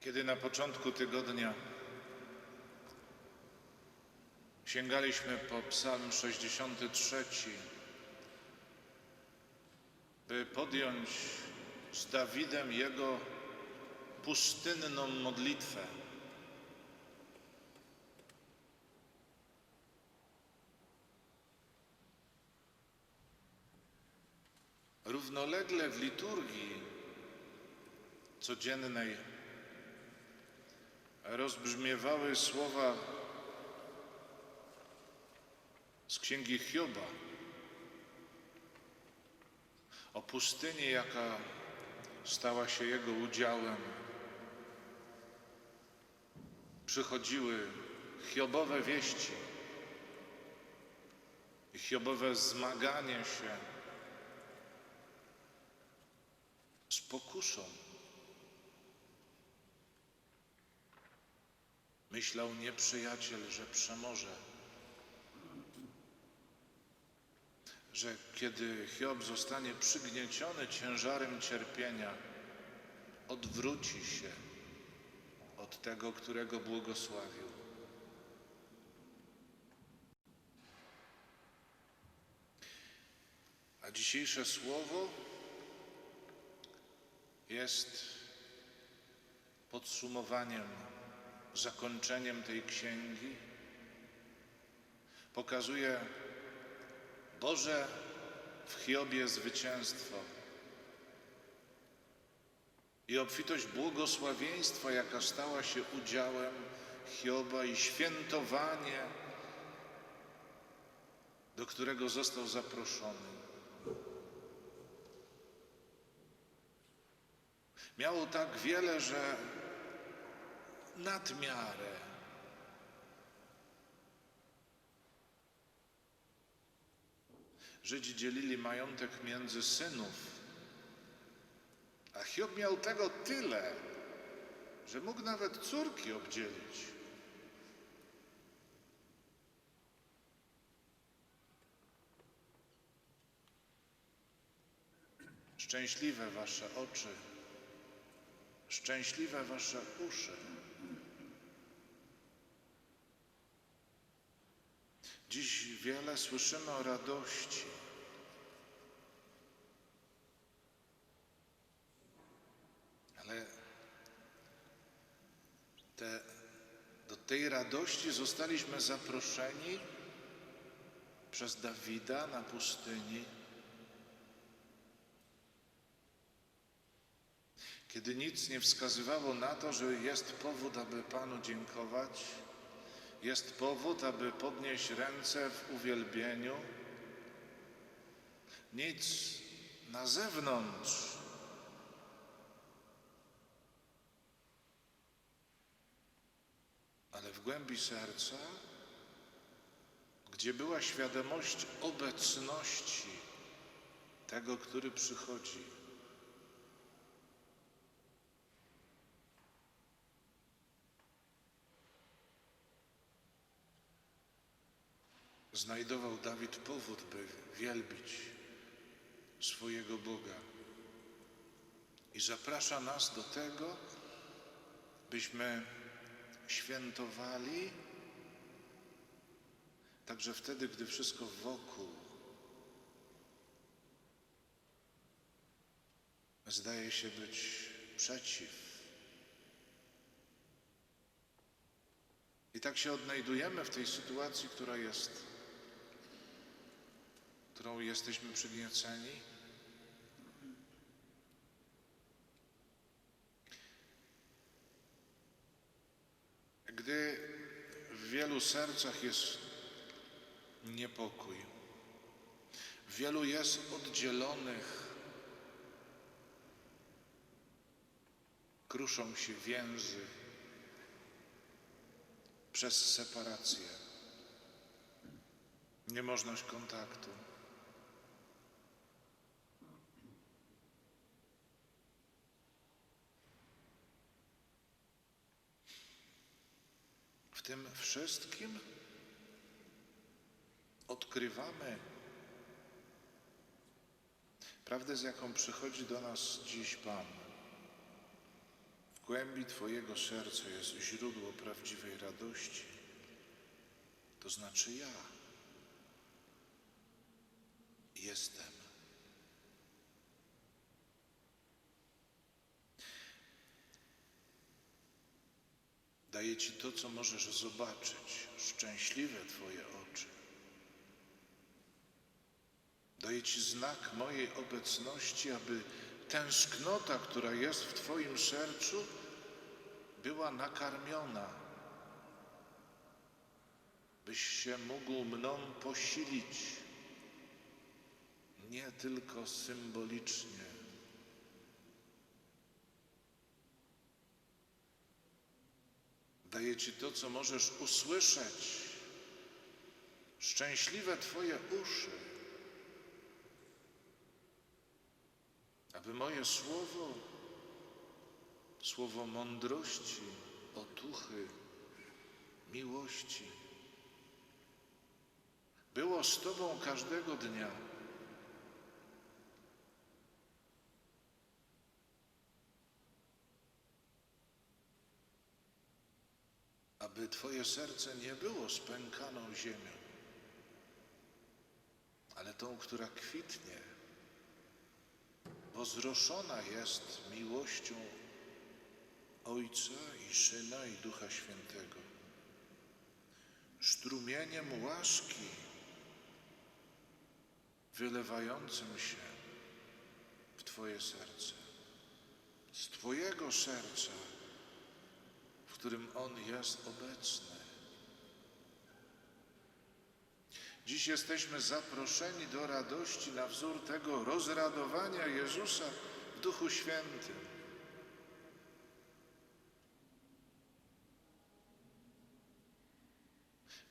Kiedy na początku tygodnia sięgaliśmy po Psalm 63, by podjąć z Dawidem jego pustynną modlitwę. Równolegle w liturgii codziennej rozbrzmiewały słowa z księgi Hioba o pustyni, jaka stała się jego udziałem. Przychodziły Hiobowe wieści i Hiobowe zmaganie się z pokusą. Myślał nieprzyjaciel, że przemoże, że kiedy Hiob zostanie przygnieciony ciężarem cierpienia, odwróci się od tego, którego błogosławił. A dzisiejsze słowo jest podsumowaniem, zakończeniem tej księgi. Pokazuje Boże w Hiobie zwycięstwo i obfitość błogosławieństwa, jaka stała się udziałem Hioba i świętowanie, do którego został zaproszony. Miało tak wiele, że nadmiarę. Żydzi dzielili majątek między synów, a Hiob miał tego tyle, że mógł nawet córki obdzielić. Szczęśliwe wasze oczy, szczęśliwe wasze uszy. Wiele słyszymy o radości. Ale te, do tej radości zostaliśmy zaproszeni przez Dawida na pustyni, kiedy nic nie wskazywało na to, że jest powód, aby Panu dziękować. Jest powód, aby podnieść ręce w uwielbieniu. Nic na zewnątrz. Ale w głębi serca, gdzie była świadomość obecności tego, który przychodzi, znajdował Dawid powód, by wielbić swojego Boga. I zaprasza nas do tego, byśmy świętowali także wtedy, gdy wszystko wokół zdaje się być przeciw. I tak się odnajdujemy w tej sytuacji, która jest, którą jesteśmy przygnieceni. Gdy w wielu sercach jest niepokój, wielu jest oddzielonych, kruszą się więzy przez separację, niemożność kontaktu. Tym wszystkim odkrywamy prawdę, z jaką przychodzi do nas dziś Pan. głębi Twojego serca jest źródło prawdziwej radości, to znaczy ja jestem. Daję Ci to, co możesz zobaczyć, szczęśliwe Twoje oczy. Daję Ci znak mojej obecności, aby tęsknota, która jest w Twoim sercu, była nakarmiona, byś się mógł mną posilić, nie tylko symbolicznie. Daję Ci to, co możesz usłyszeć, szczęśliwe Twoje uszy, aby moje słowo, słowo mądrości, otuchy, miłości, było z Tobą każdego dnia. Aby Twoje serce nie było spękaną ziemią, ale tą, która kwitnie, bo zroszona jest miłością Ojca i Syna i Ducha Świętego, strumieniem łaski wylewającym się w Twoje serce, z Twojego serca, w którym On jest obecny. Dziś jesteśmy zaproszeni do radości na wzór tego rozradowania Jezusa w Duchu Świętym.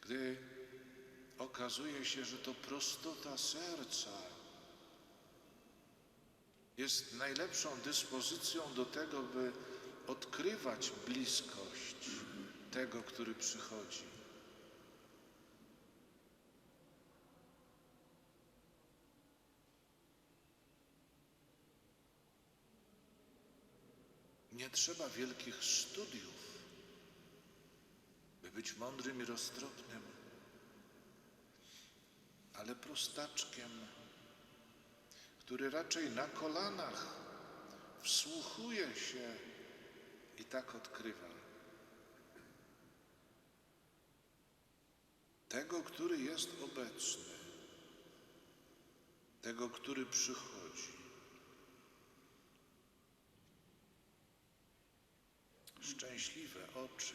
Gdy okazuje się, że to prostota serca jest najlepszą dyspozycją do tego, by odkrywać bliskość tego, który przychodzi. Nie trzeba wielkich studiów, by być mądrym i roztropnym, ale prostaczkiem, który raczej na kolanach wsłuchuje się i tak odkrywa. Tego, który jest obecny, tego, który przychodzi. Szczęśliwe oczy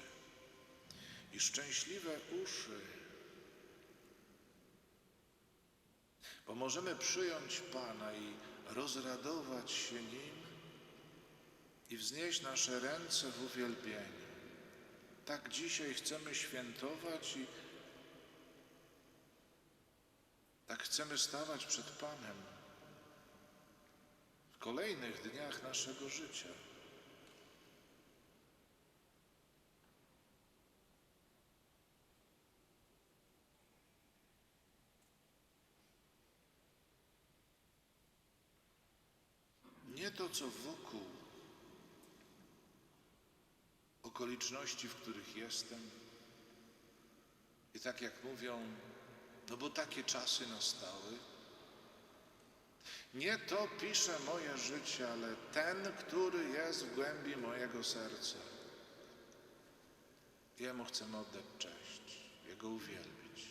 i szczęśliwe uszy, bo możemy przyjąć Pana i rozradować się Nim i wznieść nasze ręce w uwielbieniu. Tak dzisiaj chcemy świętować i tak chcemy stawać przed Panem w kolejnych dniach naszego życia. Nie to, co wokół, okoliczności, w których jestem. I tak jak mówią, no bo takie czasy nastały. Nie to pisze moje życie, ale ten, który jest w głębi mojego serca. Jemu chcemy oddać cześć, Jego uwielbić.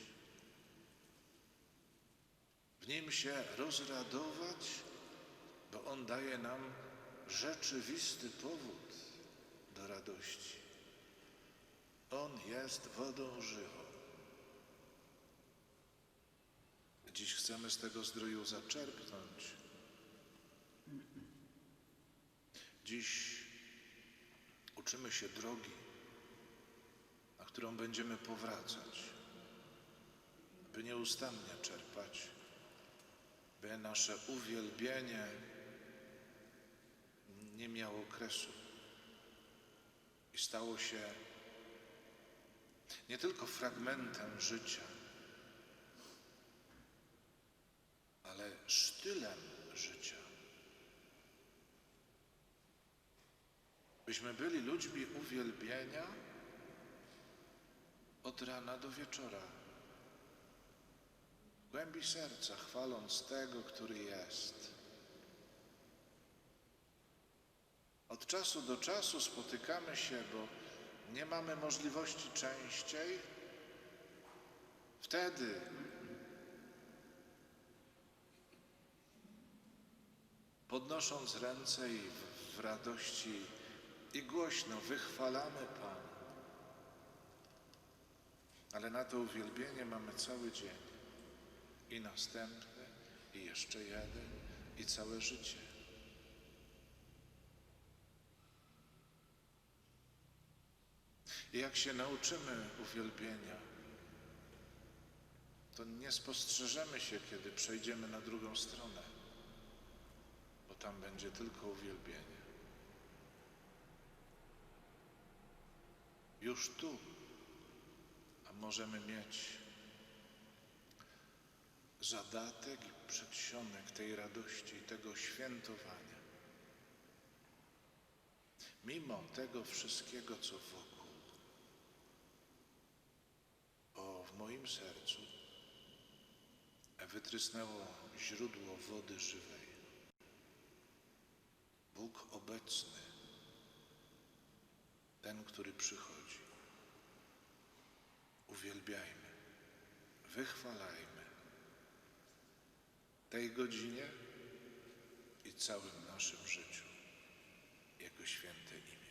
W Nim się rozradować, bo On daje nam rzeczywisty powód radości. On jest wodą żywą. Dziś chcemy z tego zdroju zaczerpnąć. Dziś uczymy się drogi, na którą będziemy powracać, by nieustannie czerpać, by nasze uwielbienie nie miało kresu i stało się nie tylko fragmentem życia, ale sztylem życia. byśmy byli ludźmi uwielbienia od rana do wieczora. W głębi serca chwaląc tego, który jest. Od czasu do czasu spotykamy się, bo nie mamy możliwości częściej. Wtedy podnosząc ręce i w, radości i głośno wychwalamy Pana. Ale na to uwielbienie mamy cały dzień i następny, i jeszcze jeden, i całe życie. I jak się nauczymy uwielbienia, to nie spostrzeżemy się, kiedy przejdziemy na drugą stronę, bo tam będzie tylko uwielbienie. Już tu, a możemy mieć zadatek i przedsionek tej radości i tego świętowania. Mimo tego wszystkiego, co wokół, bo w moim sercu wytrysnęło źródło wody żywej. Bóg obecny, ten, który przychodzi. Uwielbiajmy, wychwalajmy tej godzinie i całym naszym życiu Jego święte imię.